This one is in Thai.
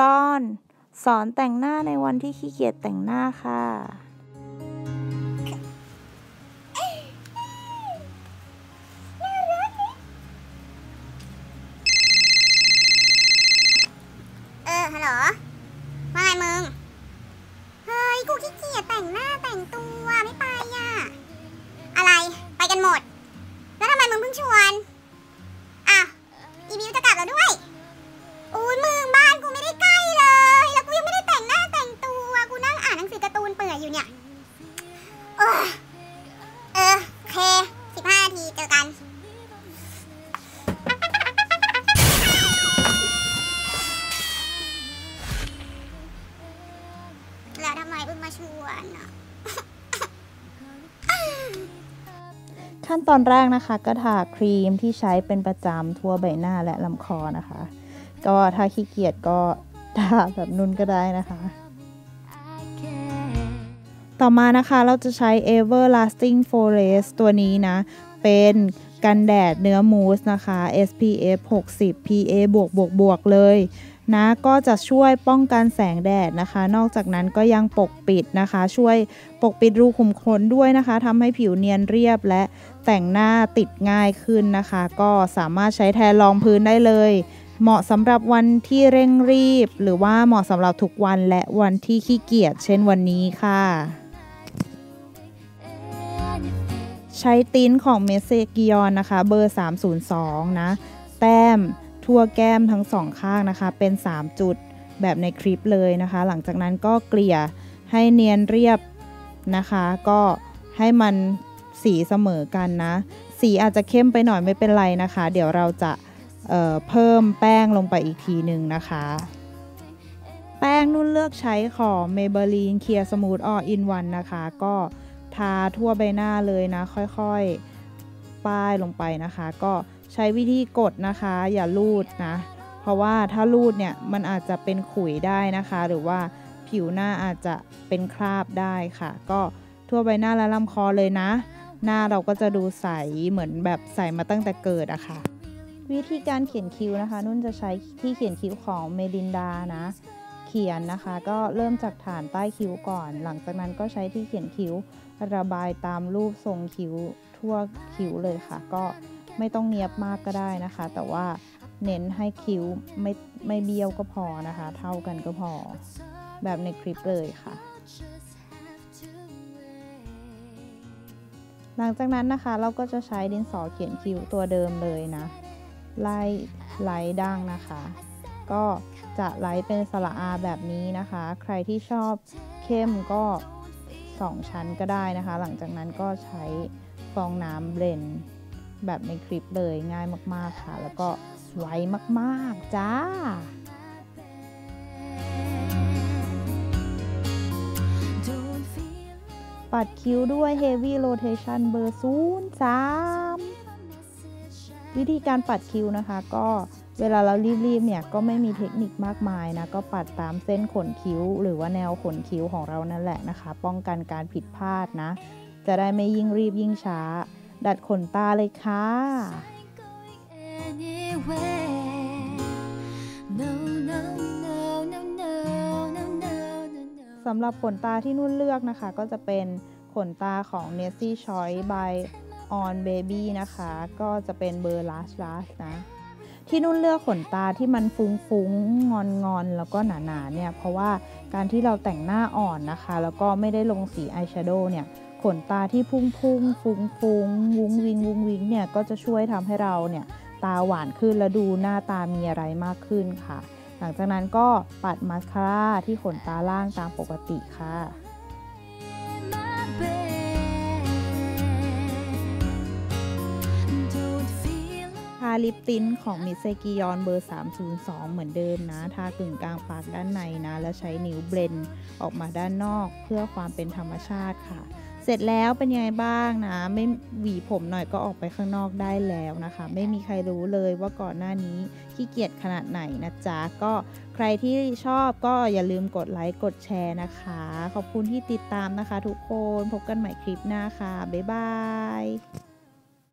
ตอน สอนแต่งหน้าในวันที่ขี้เกียจแต่งหน้าค่ะ เออ ฮัลโหล ว่าไงมึง เฮ้ย กูขี้เกียจแต่งหน้าแต่งตัวไม่ไปอะ อะไร ไปกันหมด แล้วทำไมมึงเพิ่งชวน เพิ่งมาชวนอะขั้นตอนแรกนะคะ ก็ทาครีมที่ใช้เป็นประจำทั่วใบหน้าและลำคอนะคะ ก็ถ้าขี้เกียจก็ทาแบบนุ่นก็ได้นะคะ ต่อมานะคะเราจะใช้ Everlasting Forest ตัวนี้นะ เป็นกันแดดเนื้อมูสนะคะ SPF 60 PA บวกบวกบวกเลย นะก็จะช่วยป้องกันแสงแดดนะคะ นอกจากนั้นก็ยังปกปิดนะคะ ช่วยปกปิดรูขุมขนด้วยนะคะทำให้ผิวเนียนเรียบและแต่งหน้าติดง่ายขึ้นนะคะ ก็สามารถใช้แทนรองพื้นได้เลย เหมาะสำหรับวันที่เร่งรีบ หรือว่าเหมาะสำหรับทุกวันและวันที่ขี้เกียจเช่นวันนี้ค่ะใช้ติ้นของเมสเซกิยอนนะคะ เบอร์ 302 นะ แต้ม ทั่วแก้มทั้งสองข้างนะคะ เป็น 3 จุดแบบในคลิปเลยนะคะ หลังจากนั้นก็เกลี่ยให้เนียนเรียบนะคะ ก็ให้มันสีเสมอกันนะ สีอาจจะเข้มไปหน่อยไม่เป็นไรนะคะ เดี๋ยวเราจะเเพิ่มแป้งลงไปอีกทีหนึ่งนะคะ แป้งนุ่นเลือกใช้ของ Maybelline Clear Smooth All in One นะคะ ก็ทาทั่วใบหน้าเลยนะ ค่อยๆ ป้ายลงไปนะคะ ก็ใช้วิธีกดนะคะ อย่าลูดนะ เพราะว่าถ้าลูดเนี่ยมันอาจจะเป็นขุยได้นะคะ หรือว่าผิวหน้าอาจจะเป็นคราบได้ค่ะ ก็ทั่วใบหน้าและลำคอเลยนะ หน้าเราก็จะดูใสเหมือนแบบใสมาตั้งแต่เกิดอะค่ะ วิธีการเขียนคิ้วนะคะ นุ่นจะใช้ที่เขียนคิ้วของเมลินดานะ เขียนนะคะ ก็เริ่มจากฐานใต้คิ้วก่อน หลังจากนั้นก็ใช้ที่เขียนคิ้วระบายตามรูปทรงคิ้ว ทั่วคิ้วเลยค่ะ ก็ไม่ต้องเนียบมากก็ได้นะคะ แต่ว่าเน้นให้คิ้วไม่ไม่เบี้ยวก็พอนะคะ เท่ากันก็พอ แบบในคลิปเลยค่ะ หลังจากนั้นนะคะเราก็จะใช้ดินสอเขียนคิ้วตัวเดิมเลยนะ ไล่ไล่ดั้งนะคะ ก็จะไล่เป็นสระอาแบบนี้นะคะ ใครที่ชอบเข้มก็ 2 ชั้นก็ได้นะคะ หลังจากนั้นก็ใช้ ฟองน้ำเบลนแบบในคลิปเลยง่ายมากๆค่ะ แล้วก็ไวมากๆจ้าปัดคิ้วด้วย Heavy Rotation เบอร์0 3วิธีการปัดคิ้วนะคะ ก็เวลาเรารีบๆเนี่ยก็ไม่มีเทคนิคมากมายนะ ก็ปัดตามเส้นขนคิ้ว หรือว่าแนวขนคิ้วของเรานั่นแหละนะคะ ป้องกันการผิดพลาดนะ จะได้ไม่ยิ่งรีบยิ่งช้า ดัดขนตาเลยค่ะ สำหรับขนตาที่นุ่นเลือกนะคะ ก็จะเป็นขนตาของ n e s s y Choice by On Baby นะคะ ก็จะเป็นเบอร์ Last Last นะ ที่นุ่นเลือกขนตาที่มันฟุ้งฟุ้งงอนงอนแล้วก็หนาหนาเนี่ย เพราะว่าการที่เราแต่งหน้าอ่อนนะคะ แล้วก็ไม่ได้ลงสีอายแชโดว์เนี่ย ขนตาที่พุ่งพุ่งฟุ้งฟุ้งวุ้งวิงวุ้งวิงเนี่ยก็จะช่วยทำให้เราเนี่ยตาหวานขึ้นและดูหน้าตามีอะไรมากขึ้นค่ะ หลังจากนั้นก็ปัดมาสคาร่าที่ขนตาล่างตามปกติค่ะทาลิปตินของมิเซกิยอนเบอร์ 302 เหมือนเดิมนะ ทากึ่งกลางปากด้านในนะ แล้วใช้นิ้วเบลนออกมาด้านนอกเพื่อความเป็นธรรมชาติค่ะ เสร็จแล้วเป็นยังไงบ้างนะ ไม่หวีผมหน่อยก็ออกไปข้างนอกได้แล้วนะคะ ไม่มีใครรู้เลยว่าก่อนหน้านี้ขี้เกียจขนาดไหนนะจ๊ะ ก็ใครที่ชอบก็อย่าลืมกดไลค์กดแชร์นะคะ ขอบคุณที่ติดตามนะคะ ทุกคนพบกันใหม่คลิปหน้าค่ะ บ๊ายบาย